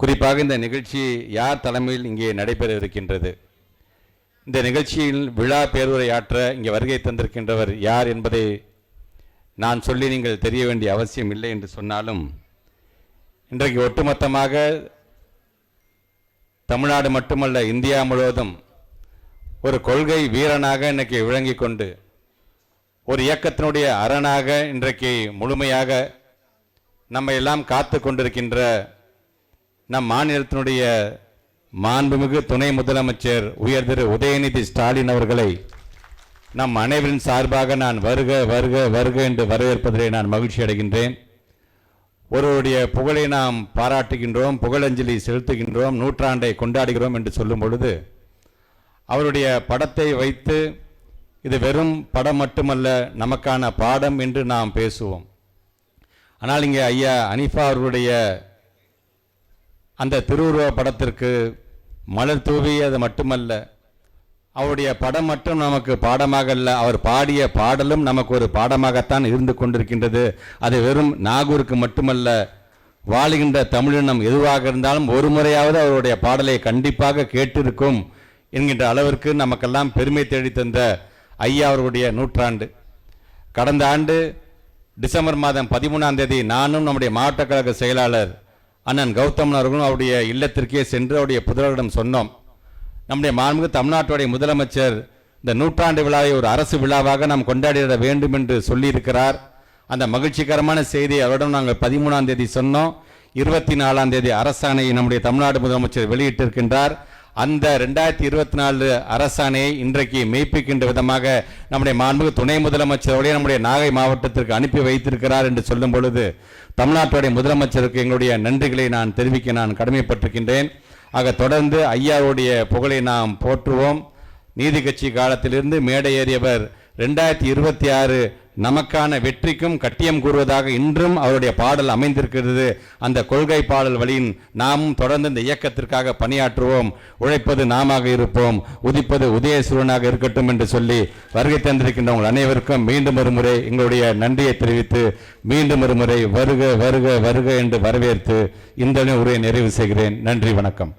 குறிப்பாக இந்த நிகழ்ச்சி யார் தலைமையில் இங்கே நடைபெற இருக்கின்றது? இந்த நிகழ்ச்சியில் விழா பேருரையாற்ற இங்கே வருகை தந்திருக்கின்றவர் யார் என்பதை நான் சொல்லி நீங்கள் தெரிய வேண்டிய அவசியம் இல்லை என்று சொன்னாலும் இன்றைக்கு ஒட்டுமொத்தமாக தமிழ்நாடு மட்டுமல்ல இந்தியா முழுவதும் ஒரு கொள்கை வீரனாக இன்றைக்கு விளங்கி கொண்டு ஒரு இயக்கத்தினுடைய அரணாக இன்றைக்கு முழுமையாக நம்ம எல்லாம் காத்து கொண்டிருக்கின்ற நம் மாநிலத்தினுடைய மாண்புமிகு துணை முதலமைச்சர் உயர் திரு உதயநிதி ஸ்டாலின் அவர்களை நம் அனைவரின் சார்பாக நான் வருக வருக வருக என்று வரவேற்பதிலே நான் மகிழ்ச்சி அடைகின்றேன். ஒருவருடைய புகழை நாம் பாராட்டுகின்றோம் புகழஞ்சலி செலுத்துகின்றோம் நூற்றாண்டை கொண்டாடுகிறோம் என்று சொல்லும் பொழுது அவருடைய படத்தை வைத்து இது வெறும் படம் மட்டுமல்ல நமக்கான பாடம் என்று நாம் பேசுவோம். ஆனால் இங்கே ஐயா அனிஃபா அவர்களுடைய அந்த திருவுருவ படத்திற்கு மலர் தூவி அது மட்டுமல்ல அவருடைய படம் மட்டும் நமக்கு பாடமாக அல்ல அவர் பாடிய பாடலும் நமக்கு ஒரு பாடமாகத்தான் இருந்து கொண்டிருக்கின்றது. அது வெறும் நாகூருக்கு மட்டுமல்ல வாழுகின்ற தமிழினம் எதுவாக இருந்தாலும் ஒரு முறையாவது அவருடைய பாடலை கண்டிப்பாக கேட்டிருக்கும் என்கின்ற அளவிற்கு நமக்கெல்லாம் பெருமை தேடி தந்த ஐயா அவருடைய நூற்றாண்டு. கடந்த ஆண்டு டிசம்பர் மாதம் பதிமூணாம் தேதி நானும் நம்முடைய மாவட்ட கழக செயலாளர் அண்ணன் கௌதம் அவர்களும் அவருடைய இல்லத்திற்கே சென்று அவருடைய புதல்வரிடம் சொன்னோம் நம்முடைய மாண்புமிகு தமிழ்நாட்டுடைய முதலமைச்சர் இந்த நூற்றாண்டு விழாவை ஒரு அரசு விழாவாக நாம் கொண்டாடிட வேண்டும் என்று சொல்லியிருக்கிறார். அந்த மகிழ்ச்சிகரமான செய்தியை அவரிடம் நாங்கள் பதிமூணாம் தேதி சொன்னோம். இருபத்தி நாலாம் தேதி அரசாணையை நம்முடைய தமிழ்நாடு முதலமைச்சர் வெளியிட்டிருக்கின்றார். அந்த ரெண்டாயிரத்தி இருபத்தி நாலு அரசாணையை இன்றைக்கு மெய்ப்பிக்கின்ற விதமாக நம்முடைய மாண்புமிகு துணை முதலமைச்சரோடைய நம்முடைய நாகை மாவட்டத்திற்கு அனுப்பி வைத்திருக்கிறார் என்று சொல்லும் பொழுது தமிழ்நாட்டுடைய முதலமைச்சருக்கு எங்களுடைய நன்றிகளை நான் தெரிவிக்க நான் கடமைப்பட்டிருக்கின்றேன். ஆக தொடர்ந்து ஐயாவுடைய புகழை நாம் போற்றுவோம். நீதி கட்சி காலத்திலிருந்து மேடை ஏறியவர் ரெண்டாயிரத்தி இருபத்தி ஆறு நமக்கான வெற்றிக்கும் கட்டியம் கூறுவதாக இன்றும் அவருடைய பாடல் அமைந்திருக்கிறது. அந்த கொள்கை பாடல் வழியின் நாமும் தொடர்ந்து இந்த இயக்கத்திற்காக பணியாற்றுவோம். உழைப்பது நாமாக இருப்போம். உதிப்பது உதயசூரனாக இருக்கட்டும் என்று சொல்லி வருகை தந்திருக்கின்ற உங்கள் அனைவருக்கும் மீண்டும் ஒருமுறை எங்களுடைய நன்றியை தெரிவித்து மீண்டும் ஒருமுறை வருக வருக வருக என்று வரவேற்று இந்த உரையை நிறைவு செய்கிறேன். நன்றி வணக்கம்.